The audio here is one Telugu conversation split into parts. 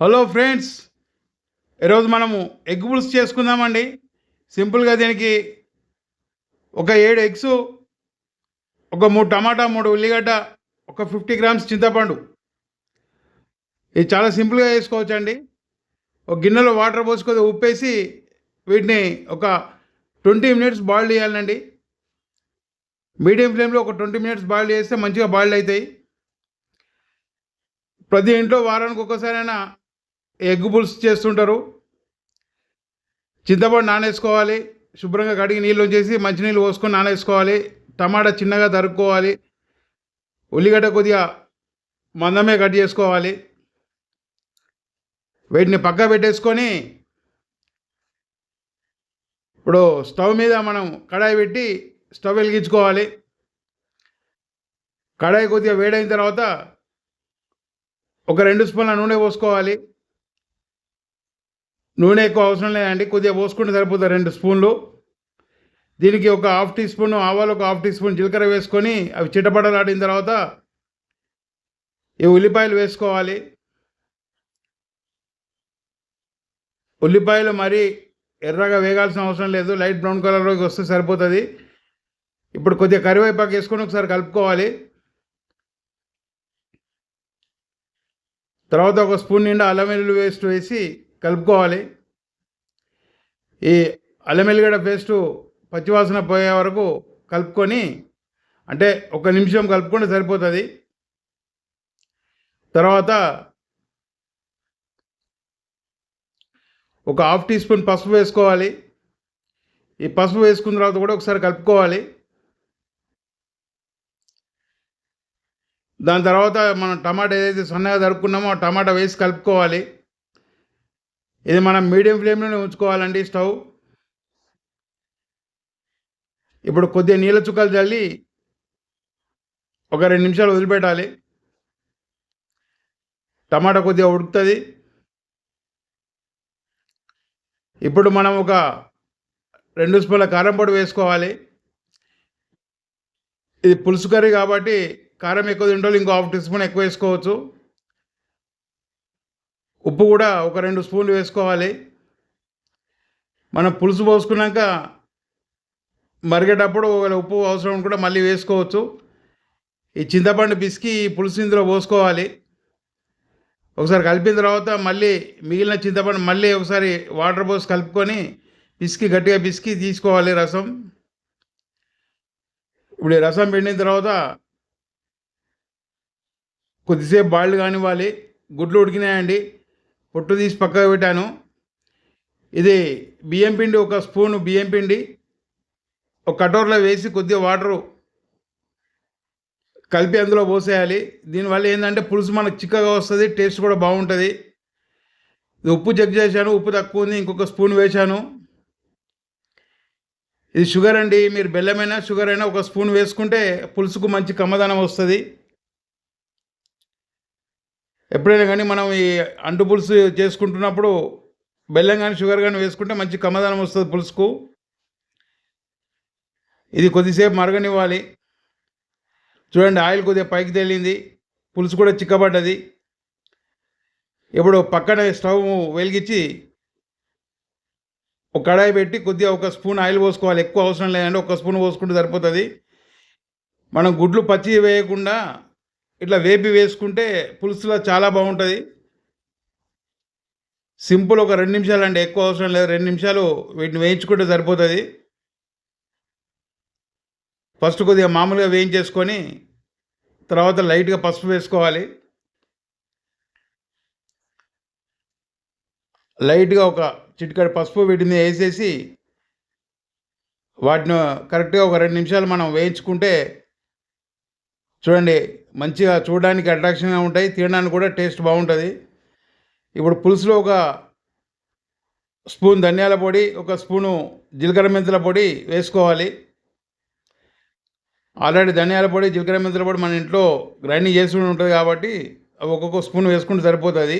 హలో ఫ్రెండ్స్ ఈరోజు మనము ఎగ్ పులుసు చేసుకుందామండి. సింపుల్గా దీనికి ఒక ఏడు ఎగ్స్ ఒక మూడు టమాటా మూడు ఉల్లిగడ్డ ఒక ఫిఫ్టీ గ్రామ్స్ చింతపండు. ఇది చాలా సింపుల్గా చేసుకోవచ్చండి. ఒక గిన్నెలో వాటర్ పోసుకొని ఉప్పేసి వీటిని ఒక ట్వంటీ మినిట్స్ బాయిల్ చేయాలండి. మీడియం ఫ్లేమ్లో ఒక ట్వంటీ మినిట్స్ బాయిల్ చేస్తే మంచిగా బాయిల్ అవుతాయి. ప్రతి ఇంట్లో వారానికి ఒక్కసారైనా ఎగ్ పులుసు చేస్తుంటారు. చింతపండు నానేసుకోవాలి. శుభ్రంగా కడిగి నీళ్ళు వచ్చేసి మంచినీళ్ళు పోసుకొని నానేసుకోవాలి. టమాటా చిన్నగా తరుక్కోవాలి. ఉల్లిగడ్డ కొద్దిగా మందమే కట్ చేసుకోవాలి. వీటిని పక్క పెట్టేసుకొని ఇప్పుడు స్టవ్ మీద మనం కడాయి పెట్టి స్టవ్ వెలిగించుకోవాలి. కడాయి కొద్దిగా వేడైన తర్వాత ఒక రెండు స్పూన్ల నూనె పోసుకోవాలి. నూనె ఎక్కువ అవసరం లేదండి. కొద్దిగా పోసుకుంటే సరిపోతుంది రెండు స్పూన్లు. దీనికి ఒక హాఫ్ టీ స్పూన్ ఆవాలు ఒక హాఫ్ టీ స్పూన్ జీలకర్ర వేసుకొని అవి చిటపటలాడిన తర్వాత ఈ ఉల్లిపాయలు వేసుకోవాలి. ఉల్లిపాయలు మరీ ఎర్రగా వేగాల్సిన అవసరం లేదు. లైట్ బ్రౌన్ కలర్లోకి వస్తే సరిపోతుంది. ఇప్పుడు కొద్దిగా కరివేపాకు వేసుకొని ఒకసారి కలుపుకోవాలి. తర్వాత ఒక స్పూన్ నిండా అల్లం వెల్లుల్లి వేస్ట్ వేసి కలుపుకోవాలి. ఈ అల్లం వెల్లిగడ్డ పేస్టు పచ్చివాసన పోయే వరకు కలుపుకొని అంటే ఒక నిమిషం కలుపుకుంటే సరిపోతుంది. తర్వాత ఒక హాఫ్ టీ స్పూన్ పసుపు వేసుకోవాలి. ఈ పసుపు వేసుకున్న తర్వాత కూడా ఒకసారి కలుపుకోవాలి. దాని తర్వాత మనం టమాటా ఏదైతే సన్నగా తరుక్కున్నామో ఆ టమాటా వేసి కలుపుకోవాలి. ఇది మనం మీడియం ఫ్లేమ్లోనే ఉంచుకోవాలండి స్టవ్. ఇప్పుడు కొద్దిగా నీళ్ళ చుక్కలు చల్లి ఒక రెండు నిమిషాలు వదిలిపెట్టాలి. టమాటా కొద్దిగా ఉడుకుతుంది. ఇప్పుడు మనం ఒక రెండు స్పూన్ల కారం పొడి వేసుకోవాలి. ఇది పులుసు కర్రీ కాబట్టి కారం ఎక్కువ తింటే ఇంకో హాఫ్ టీ స్పూన్ ఎక్కువ వేసుకోవచ్చు. ఉప్పు కూడా ఒక రెండు స్పూన్లు వేసుకోవాలి. మనం పులుసు పోసుకున్నాక మరిగేటప్పుడు ఒకవేళ ఉప్పు అవసరం కూడా మళ్ళీ వేసుకోవచ్చు. ఈ చింతపండు పిసికి ఈ పులుసు ఇందులో పోసుకోవాలి. ఒకసారి కలిపిన తర్వాత మళ్ళీ మిగిలిన చింతపండు మళ్ళీ ఒకసారి వాటర్ పోసి కలుపుకొని పిసికి గట్టిగా పిసికి తీసుకోవాలి రసం. ఇప్పుడు ఈ రసం పిండిన తర్వాత కొద్దిసేపు బాళ్ళు కానివ్వాలి. గుడ్లు ఉడికినాయండి. పొట్టు తీసి పక్కకు పెట్టాను. ఇది బియ్యం పిండి ఒక స్పూను బియ్యం పిండి ఒక కటోర్లో వేసి కొద్దిగా వాటరు కలిపి అందులో పోసేయాలి. దీనివల్ల ఏంటంటే పులుసు మనకు చిక్కగా వస్తుంది టేస్ట్ కూడా బాగుంటుంది. ఇది ఉప్పు చెక్ చేశాను ఉప్పు తక్కువ ఉంది ఇంకొక స్పూన్ వేశాను. ఇది షుగర్ అండి మీరు బెల్లమైనా షుగర్ అయినా ఒక స్పూన్ వేసుకుంటే పులుసుకు మంచి కమ్మదనం వస్తుంది. ఎప్పుడైనా కానీ మనం ఈ అంటు పులుసు చేసుకుంటున్నప్పుడు బెల్లం కానీ షుగర్ కానీ వేసుకుంటే మంచి కమ్మదనం వస్తుంది పులుసుకు. ఇది కొద్దిసేపు మరగనివ్వాలి. చూడండి ఆయిల్ కొద్దిగా పైకి తేలింది. పులుసు కూడా చిక్కబడ్డది. ఇప్పుడు పక్కన స్టవ్ వెలిగించి ఒక కడాయి పెట్టి కొద్దిగా ఒక స్పూన్ ఆయిల్ పోసుకోవాలి. ఎక్కువ అవసరం లేదండి ఒక స్పూన్ పోసుకుంటే సరిపోతుంది. మనం గుడ్లు పచ్చి వేయకుండా ఇట్లా వేపి వేసుకుంటే పులుసులో చాలా బాగుంటుంది. సింపుల్ ఒక రెండు నిమిషాలు అండి ఎక్కువ అవసరం లేదు. రెండు నిమిషాలు వీటిని వేయించుకుంటే సరిపోతుంది. ఫస్ట్ కొద్దిగా మామూలుగా వేయించేసుకొని తర్వాత లైట్గా పసుపు వేసుకోవాలి. లైట్గా ఒక చిటికడి పసుపు వీటిని వేసేసి వాటిని కరెక్ట్గా ఒక రెండు నిమిషాలు మనం వేయించుకుంటే చూడండి మంచిగా చూడడానికి అట్రాక్షన్గా ఉంటాయి తినడానికి కూడా టేస్ట్ బాగుంటుంది. ఇప్పుడు పులుసులో ఒక స్పూన్ ధనియాల పొడి ఒక స్పూను జీలకర్ర మెంతుల పొడి వేసుకోవాలి. ఆల్రెడీ ధనియాల పొడి జీలకర్ర మెంతుల పొడి మన ఇంట్లో గ్రైండింగ్ చేసి ఉంటుంది కాబట్టి అవి ఒక్కొక్క స్పూన్ వేసుకుంటే సరిపోతుంది.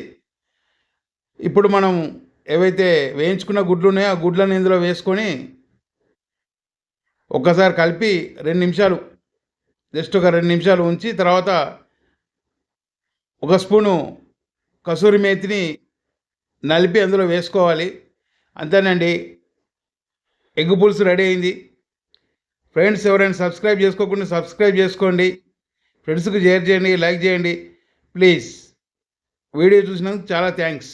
ఇప్పుడు మనం ఏవైతే వేయించుకున్న గుడ్లు ఉన్నాయో ఆ గుడ్లను ఇందులో వేసుకొని ఒక్కసారి కలిపి రెండు నిమిషాలు జస్ట్ ఒక రెండు నిమిషాలు ఉంచి తర్వాత ఒక స్పూను కసూరి మేతిని నలిపి అందులో వేసుకోవాలి. అంతేనండి. ఎగ్ పులుసు రెడీ అయింది. ఫ్రెండ్స్ ఎవరైనా సబ్స్క్రైబ్ చేసుకోకుండా సబ్స్క్రైబ్ చేసుకోండి. ఫ్రెండ్స్కి షేర్ చేయండి లైక్ చేయండి. ప్లీజ్. వీడియో చూసినందుకు చాలా థ్యాంక్స్.